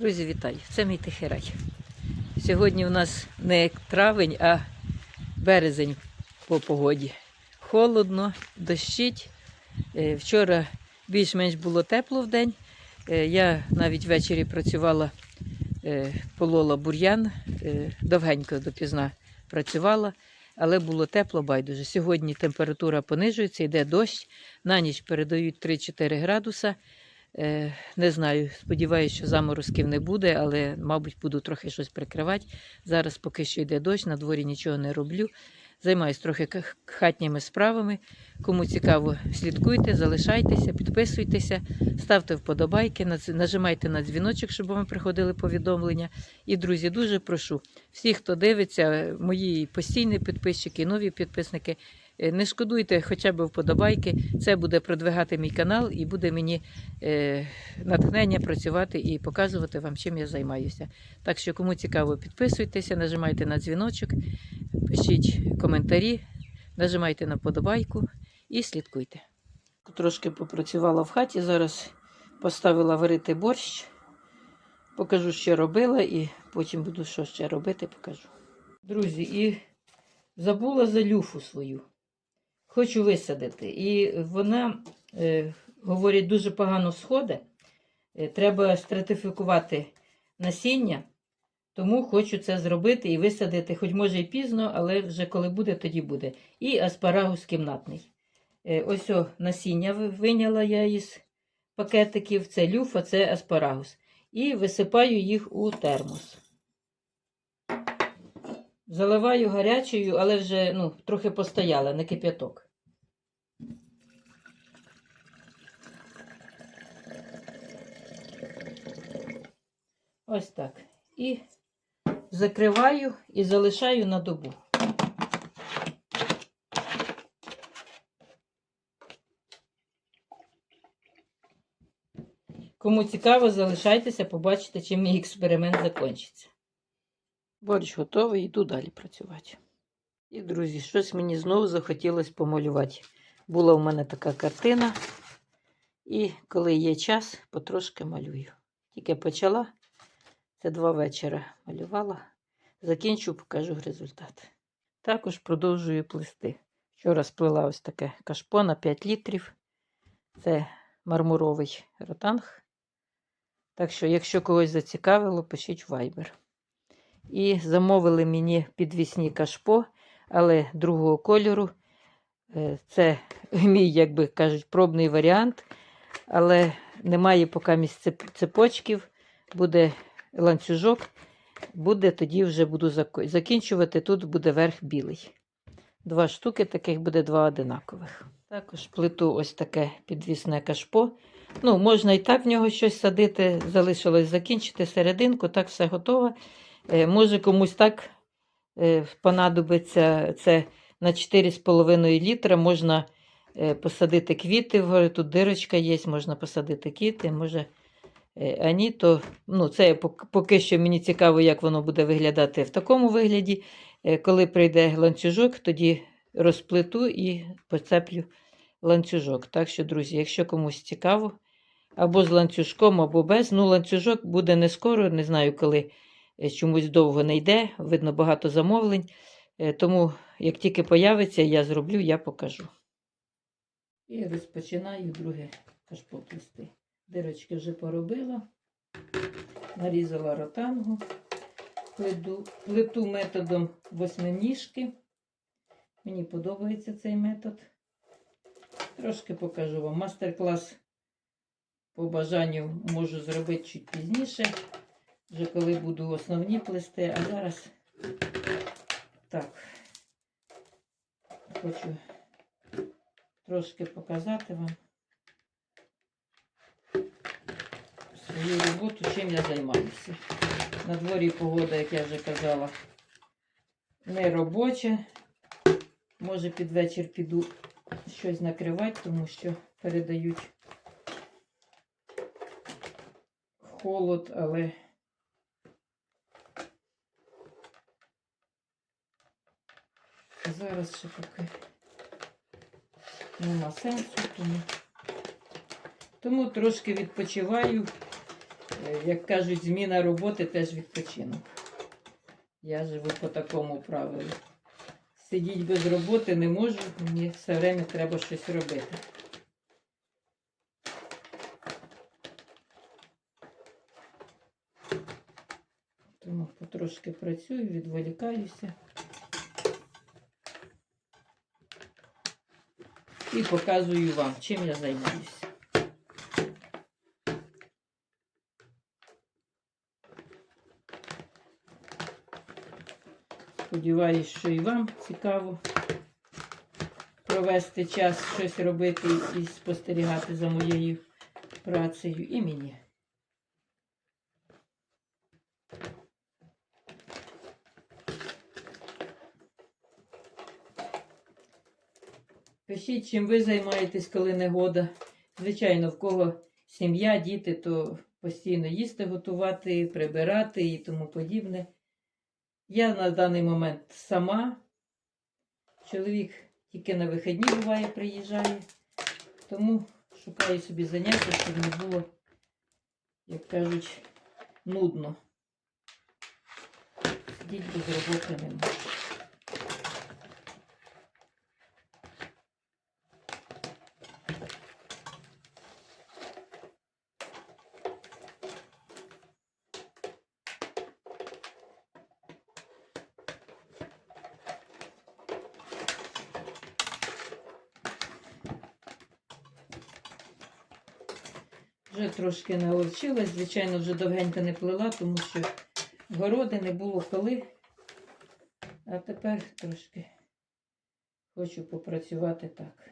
Друзі, вітаю! Це мій тихий рай. Сьогодні у нас не травень, а березень по погоді. Холодно, дощить. Е, Вчора більш-менш було тепло в день. Е, Я навіть ввечері працювала, е, полола бур'ян, довгенько допізна працювала, але було тепло, байдуже. Сьогодні температура понижується, йде дощ. На ніч передають 3-4 градуса. Е, Не знаю, сподіваюся, що заморозків не буде, але, мабуть, буду трохи щось прикривати. Зараз поки що йде дощ, на дворі нічого не роблю. Займаюсь трохи хатніми справами. Кому цікаво, слідкуйте, залишайтеся, підписуйтеся, ставте вподобайки, нажимайте на дзвіночок, щоб вам приходили повідомлення. І, друзі, дуже прошу всіх, хто дивиться, мої постійні підписчики, нові підписники, не шкодуйте хоча б вподобайки. Це буде продвигати мій канал і буде мені е, натхнення працювати і показувати вам, чим я займаюся. Так що, кому цікаво, підписуйтеся, нажимайте на дзвіночок, пишіть коментарі, нажимайте на подобайку і слідкуйте. Трошки попрацювала в хаті, зараз поставила варити борщ. Покажу, що робила, і потім буду що ще робити, покажу. Друзі, і забула за люфу свою. Хочу висадити. І вона, е, говорять, дуже погано сходить. Е, Треба стратифікувати насіння, тому хочу це зробити і висадити, хоч може і пізно, але вже коли буде, тоді буде. І аспарагус кімнатний. Е, Ось о, насіння виняла я із пакетиків. Це люфа, це аспарагус. І висипаю їх у термос. Заливаю гарячою, але вже ну, трохи постояла, не кип'яток. Ось так. І закриваю і залишаю на добу. Кому цікаво, залишайтеся, побачите, чим мій експеримент закінчиться. Борщ готовий, йду далі працювати. І, друзі, щось мені знову захотілося помалювати. Була в мене така картина, і коли є час, потрошки малюю. Тільки почала, це два вечора малювала. Закінчу, покажу результат. Також продовжую плести. Вчора сплела ось таке кашпо на 5 літрів. Це мармуровий ротанг. Так що, якщо когось зацікавило, пишіть в Viber. І замовили мені підвісні кашпо, але другого кольору. Е, Це мій, як би кажуть, пробний варіант. Але немає поки місць цепочків, буде ланцюжок, буде, тоді вже буду закінчувати. Тут буде верх білий. Два штуки таких буде два одинакових. Також плиту ось таке підвісне кашпо. Ну, можна і так в нього щось садити, залишилось закінчити серединку, так все готово. Е, Може комусь так е, понадобиться це на 4,5 літра. Можна е, посадити квіти, вгору тут дирочка є, можна посадити квіти, може. е, А ні, то ну, це поки що мені цікаво, як воно буде виглядати в такому вигляді. Коли прийде ланцюжок, тоді розплету і поцеплю ланцюжок. Так що, друзі, якщо комусь цікаво, або з ланцюжком, або без. Ну, ланцюжок буде не скоро, не знаю, коли чомусь довго не йде. Видно, багато замовлень. Е, Тому, як тільки появиться, я зроблю, я покажу. І розпочинаю друге кашпо плести. Дирочки вже поробила, нарізала ротангу, плету, плету методом восьминіжки. Мені подобається цей метод. Трошки покажу вам. Мастер-клас по бажанню можу зробити чуть пізніше, вже коли буду основні плести, а зараз так, хочу трошки показати вам свою роботу, чим я займаюся. На дворі погода, як я вже казала, не робоча. Може під вечір піду щось накривати, тому що передають холод, але зараз ще поки нема сенсу, тому, тому трошки відпочиваю Е, Як кажуть, зміна роботи теж відпочинок. Я живу по такому правилу. Сидіть без роботи не можу, мені все время треба щось робити. Тому потрошки працюю, відволікаюся. І показую вам, чим я займаюся. Сподіваюсь, що і вам цікаво провести час, щось робити і спостерігати за моєю працею і мені. Пишіть, чим ви займаєтесь, коли негода. Звичайно, в кого сім'я, діти, то постійно їсти готувати, прибирати і тому подібне. Я на даний момент сама. Чоловік тільки на вихідні буває, приїжджає. Тому шукаю собі заняття, щоб не було, як кажуть, нудно. Сидіть без роботи не можу. Вже трошки наорчилась, звичайно, вже довгенько не плела, тому що городи не було коли. А тепер трошки хочу попрацювати так.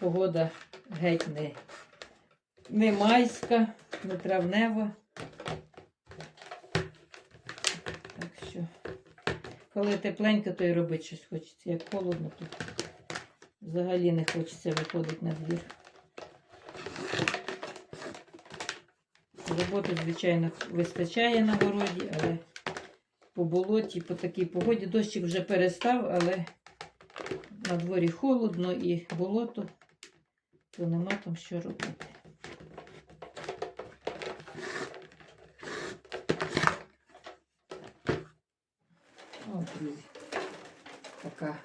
Pогода геть не, не майська, не травнева. Так що, коли тепленько, то й робити щось хочеться. Як холодно, то взагалі не хочеться виходити на двір. Роботи, звичайно, вистачає на городі, але по болоті, по такій погоді дощик вже перестав, але на дворі холодно і болото, то нема там що робити. О, друзі, така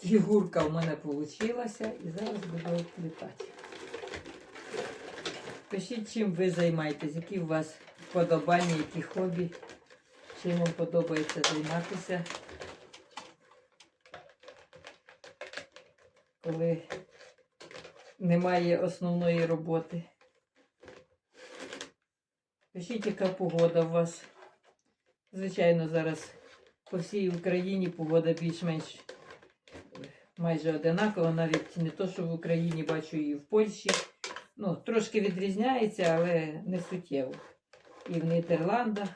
фігурка в мене вийшла і зараз буду плітати. Пишіть, чим ви займаєтесь, які у вас вподобання, які хобі, чим вам подобається займатися, коли немає основної роботи. Пишіть, яка погода у вас. Звичайно, зараз по всій Україні погода більш-менш майже одинакова, навіть не то, що в Україні бачу і в Польщі. Ну, трошки відрізняється, але не суттєво. І в Нідерландах.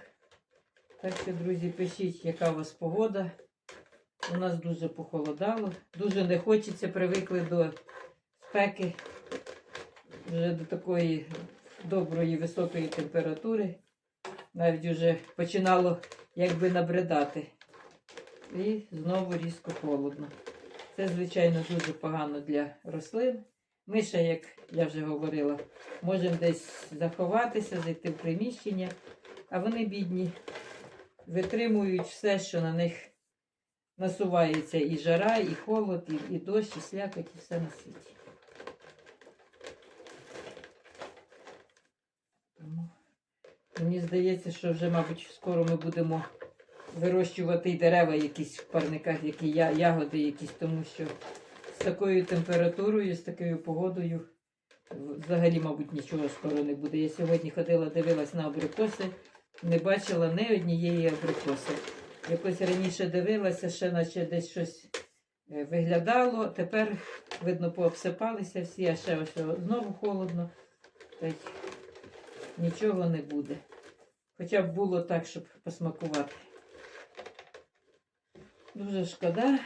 Так що, друзі, пишіть, яка у вас погода. У нас дуже похолодало. Дуже не хочеться, привикли до спеки, вже до такої доброї високої температури. Навіть вже починало якби набридати. І знову різко холодно. Це, звичайно, дуже погано для рослин. Ми ще, як я вже говорила, можемо десь заховатися, зайти в приміщення, а вони бідні, витримують все, що на них насувається і жара, і холод, і, і дощ, і слякоть, і все на світі. Тому мені здається, що вже, мабуть, скоро ми будемо вирощувати й дерева якісь в парниках, які я, ягоди якісь, тому що такою температурою, з такою погодою взагалі, мабуть, нічого скоро не буде. Я сьогодні ходила, дивилась на абрикоси, не бачила ні однієї абрикоси. Якось раніше дивилася, ще наче десь щось е, виглядало. Тепер, видно, пообсипалися всі, а ще ось знову холодно. Та й нічого не буде. Хоча б було так, щоб посмакувати. Дуже шкода,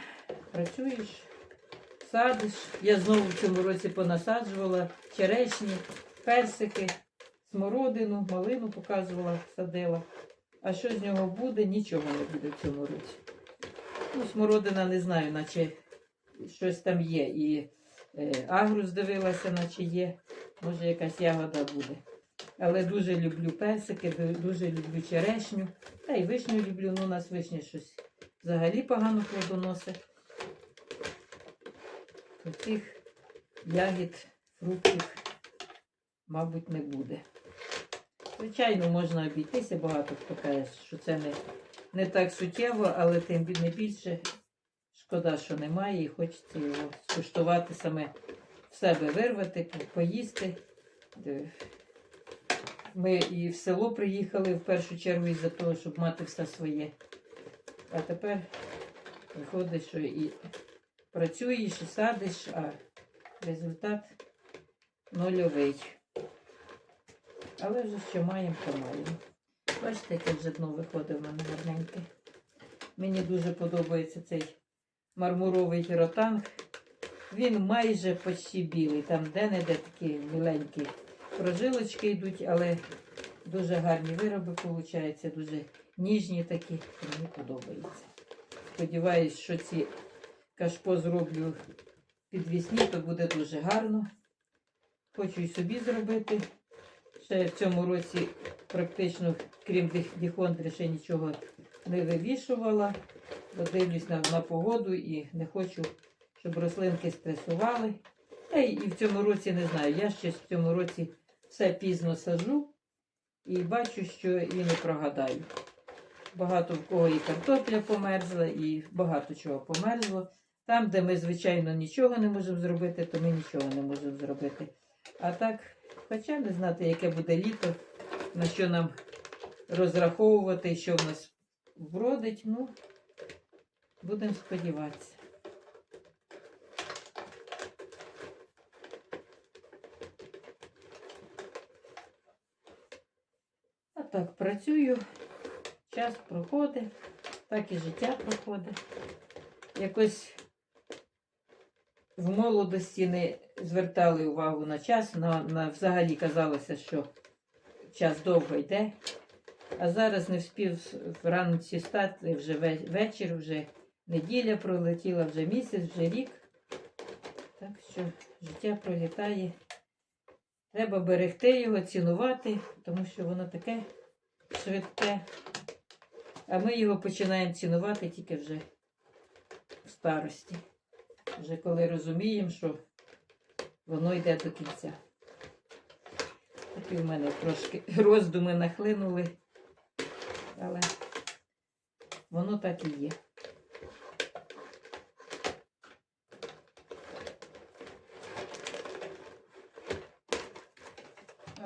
працюєш, садиш. Я знову в цьому році понасаджувала черешні, персики, смородину, малину показувала, садила. А що з нього буде, нічого не буде в цьому році. Ну, смородина не знаю, наче щось там є. І е, агрус дивилася, наче є. Може, якась ягода буде. Але дуже люблю персики, дуже люблю черешню. Та й вишню люблю, ну у нас вишня щось взагалі погано плодоносить. То цих ягід, фруктів, мабуть, не буде. Звичайно, можна обійтися, багато хто каже, що це не, не так суттєво, але тим не більше шкода, що немає, і хочеться його скуштувати саме в себе вирвати, поїсти. Ми і в село приїхали в першу чергу із-за того, щоб мати все своє. А тепер виходить, що і працюєш, і садиш, а результат нульовий. Але вже що маємо, то маємо. Бачите, яке вже дно виходить в мене гарненьке. Мені дуже подобається цей мармуровий ротанг. Він майже почти білий. Там де-не-де такі міленькі прожилочки йдуть, але дуже гарні вироби виходять, дуже ніжні такі. Мені подобається. Сподіваюсь, що ці кашпо зроблю підвісні, то буде дуже гарно. Хочу і собі зробити. Ще в цьому році практично, крім діхондрі, ще нічого не вивішувала. Дивлюсь на, на погоду і не хочу, щоб рослинки стресували. Та й і в цьому році не знаю. Я ще в цьому році все пізно сажу і бачу, що і не прогадаю. Багато в кого і картопля померзла, і багато чого померзло. Там, де ми, звичайно, нічого не можемо зробити, то ми нічого не можемо зробити. А так, хоча не знати, яке буде літо, на що нам розраховувати, що в нас вродить, ну, будемо сподіватися. А так, працюю, час проходить, так і життя проходить. Якось в молодості не звертали увагу на час, на, на взагалі казалося, що час довго йде. А зараз не вспів вранці стати, вже вечір, вже неділя пролетіла, вже місяць, вже рік. Так що життя пролітає. Треба берегти його, цінувати, тому що воно таке швидке. А ми його починаємо цінувати тільки вже в старості. Вже коли розуміємо, що воно йде до кінця. Такі в мене трошки роздуми нахлинули, але воно так і є.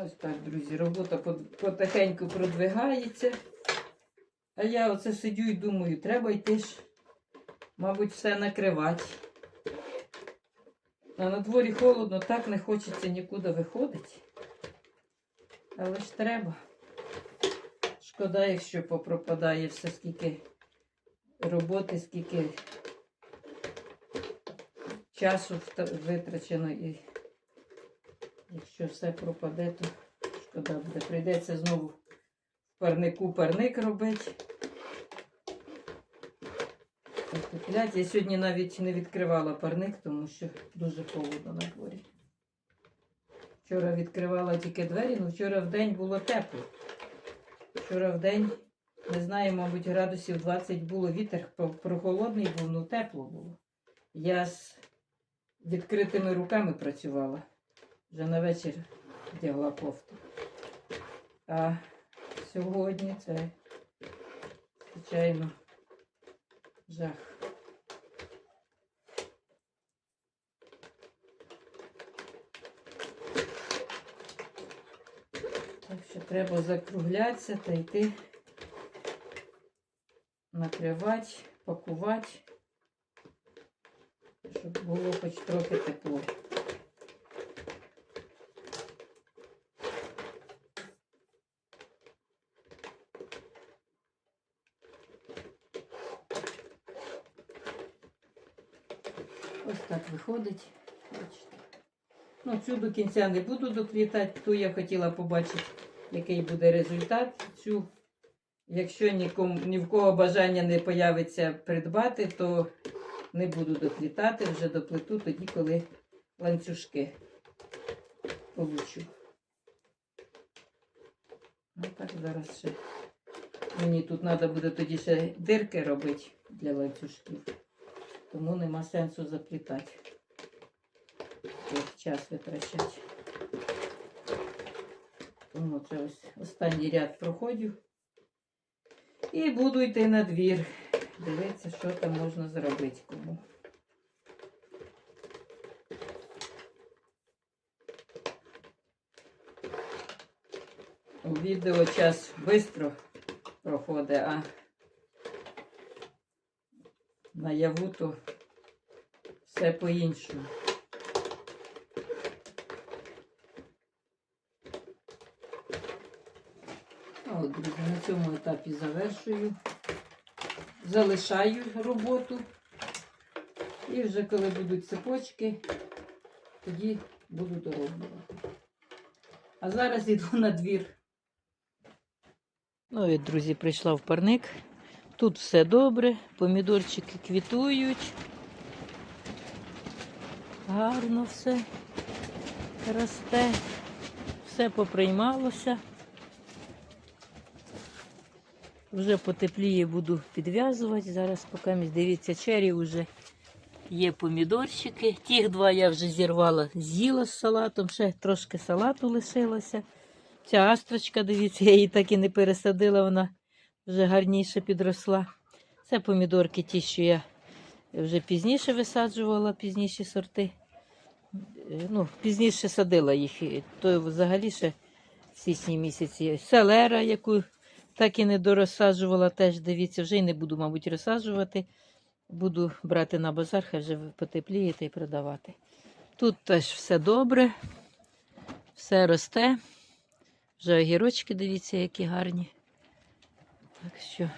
Ось так, друзі, робота потихеньку продвигається. А я оце сидю і думаю, треба йти ж, мабуть, все накривати. А на дворі холодно, так не хочеться нікуди виходити. Але ж треба. Шкода, якщо попропадає все, скільки роботи, скільки часу витрачено і якщо все пропаде, то шкода буде. Прийдеться знову в парнику парник робити. Потеплять. Я сьогодні навіть не відкривала парник, тому що дуже холодно на дворі. Вчора відкривала тільки двері, але вчора в день було тепло. Вчора в день, не знаю, мабуть, градусів 20 було вітер, прохолодний був, ну тепло було. Я з відкритими руками працювала. Вже на вечір вдягла кофту. А сьогодні це, звичайно, жах. Так що треба закруглятися та йти накривати, пакувати, щоб було хоч трохи тепло. Ось так виходить. Ну, цю до кінця не буду доплітати, ту я хотіла побачити, який буде результат. Цю, якщо нікому, ні в кого бажання не появиться придбати, то не буду доплітати, вже доплету тоді, коли ланцюжки получу. А так зараз ще. Мені тут треба буде тоді ще дирки робити для ланцюжків. Тому нема сенсу заплітати. Час витрачати. Тому це ось останній ряд проходжу. І буду йти на двір. Дивитися, що там можна зробити кому. У відео час швидко проходить, а наяву то все по-іншому. От, друзі, на цьому етапі завершую. Залишаю роботу. І вже коли будуть цепочки, тоді буду дороблювати. А зараз йду на двір. Ну і, друзі, прийшла в парник. Тут все добре, помідорчики квітують. Гарно все росте, все поприймалося. Вже потепліє буду підв'язувати. Зараз поки дивіться, чері вже є помідорчики. Тих два я вже зірвала, з'їла з салатом, ще трошки салату лишилося. Ця астрочка, дивіться, я її так і не пересадила, вона вже гарніше підросла. Це помідорки ті, що я вже пізніше висаджувала, пізніші сорти. Е, Ну, пізніше садила їх, то взагалі ще в січні місяці. Селера, яку так і не дорозсаджувала, теж дивіться, вже й не буду, мабуть, розсаджувати. Буду брати на базар, хай вже потепліє та й продавати. Тут теж все добре, все росте. Вже огірочки, дивіться, які гарні. Так що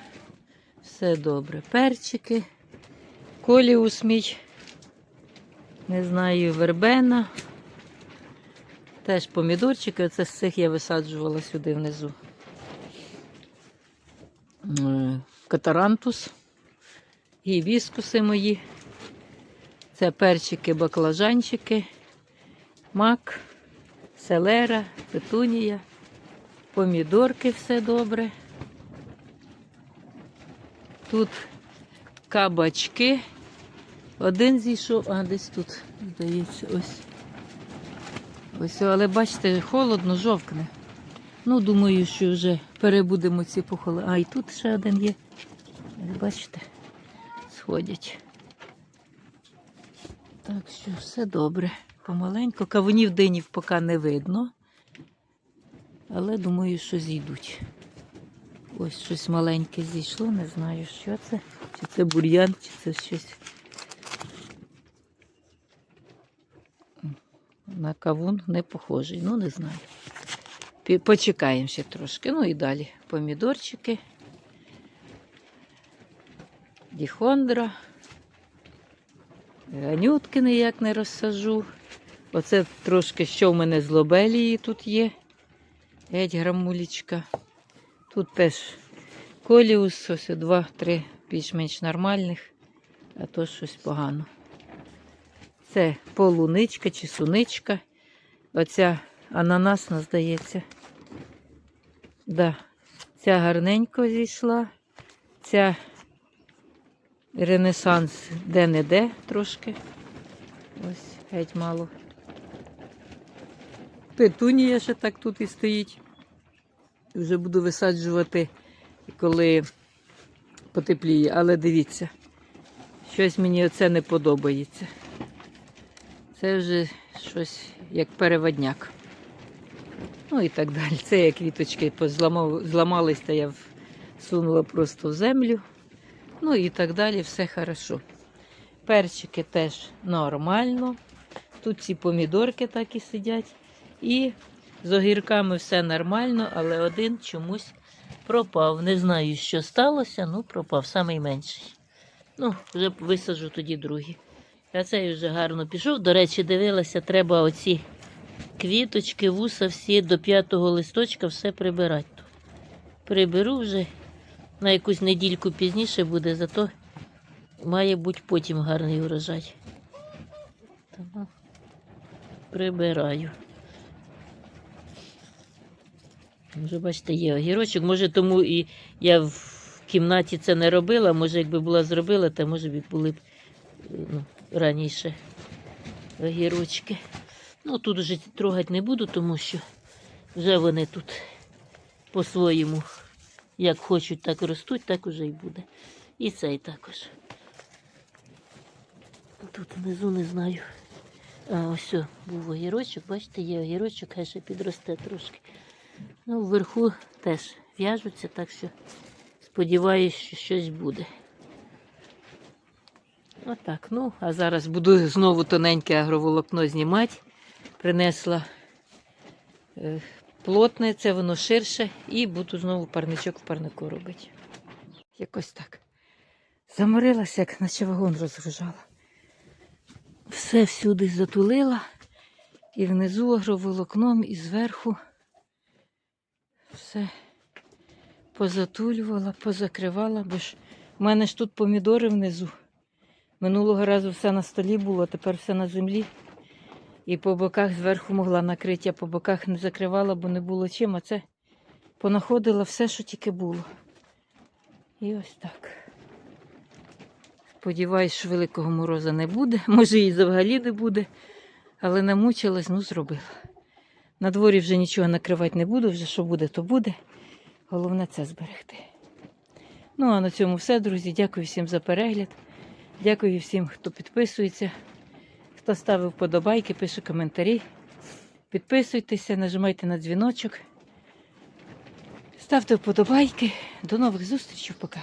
все добре. Перчики, коліус мій, не знаю, вербена. Теж помідорчики, оце з цих я висаджувала сюди внизу. Е, Катарантус, гібіскуси мої. Це перчики, баклажанчики, мак, селера, петунія, помідорки все добре. Тут кабачки. Один зійшов, а десь тут, здається, ось. Ось, але бачите, холодно, жовкне. Ну, думаю, що вже перебудемо ці похоли. А, і тут ще один є. Бачите, сходять. Так що все добре. Помаленько. Кавунів динів поки не видно. Але думаю, що зійдуть. Ось щось маленьке зійшло, не знаю, що це. Чи це бур'ян, чи це щось. На кавун не похожий, ну не знаю. Почекаємо ще трошки. Ну і далі помідорчики. Діхондра. Ганютки ніяк не розсажу. Оце трошки, що в мене з лобелії тут є. Геть грамулечка. Тут теж коліус, ось два-три більш-менш нормальних, а то щось погано. Це полуничка чи суничка. Оця ананасна, здається. Да. Ця гарненько зійшла. Ця ренесанс де-не-де трошки. Ось, геть мало. Петунія ще так тут і стоїть. Вже буду висаджувати, коли потепліє. Але дивіться, щось мені оце не подобається. Це вже щось як переводняк. Ну і так далі. Це як квіточки зламались, та я всунула просто в землю. Ну і так далі, все хорошо. Перчики теж нормально. Тут ці помідорки так і сидять. І з огірками все нормально, але один чомусь пропав. Не знаю, що сталося, ну пропав, самий менший. Ну, вже висаджу тоді другий. А цей вже гарно пішов. До речі, дивилася, треба оці квіточки, вуса всі до п'ятого листочка все прибирати. Приберу вже на якусь недільку пізніше буде, зато має бути потім гарний урожай. Тому прибираю. Може, бачите, є огірочок. Може, тому і я в кімнаті це не робила. Може, якби була зробила, то може б були б ну, раніше огірочки. Ну, тут вже трогати не буду, тому що вже вони тут по-своєму, як хочуть, так ростуть, так уже й буде. І цей також. Тут внизу не знаю. А, ось був огірочок, бачите, є огірочок, хай ще підросте трошки. Ну, вверху теж в'яжуться, так що сподіваюся, що щось буде. Отак. Ну, а зараз буду знову тоненьке агроволокно знімати. Принесла е, плотне, це воно ширше, і буду знову парничок в парнику робити. Якось так. Заморилася, як наче вагон розгружала. Все всюди затулила. І внизу агроволокном, і зверху. Все позатулювала, позакривала, бо ж в мене ж тут помідори внизу. Минулого разу все на столі було, тепер все на землі. І по боках зверху могла накрити, а по боках не закривала, бо не було чим, а це понаходила все, що тільки було. І ось так. Сподіваюсь, що великого мороза не буде. Може, і взагалі не буде. Але намучилась, ну зробила. На дворі вже нічого накривати не буду, вже що буде, то буде. Головне це зберегти. Ну, а на цьому все, друзі. Дякую всім за перегляд. Дякую всім, хто підписується, хто ставив вподобайки, пише коментарі. Підписуйтеся, нажимайте на дзвіночок. Ставте вподобайки. До нових зустрічей. Пока.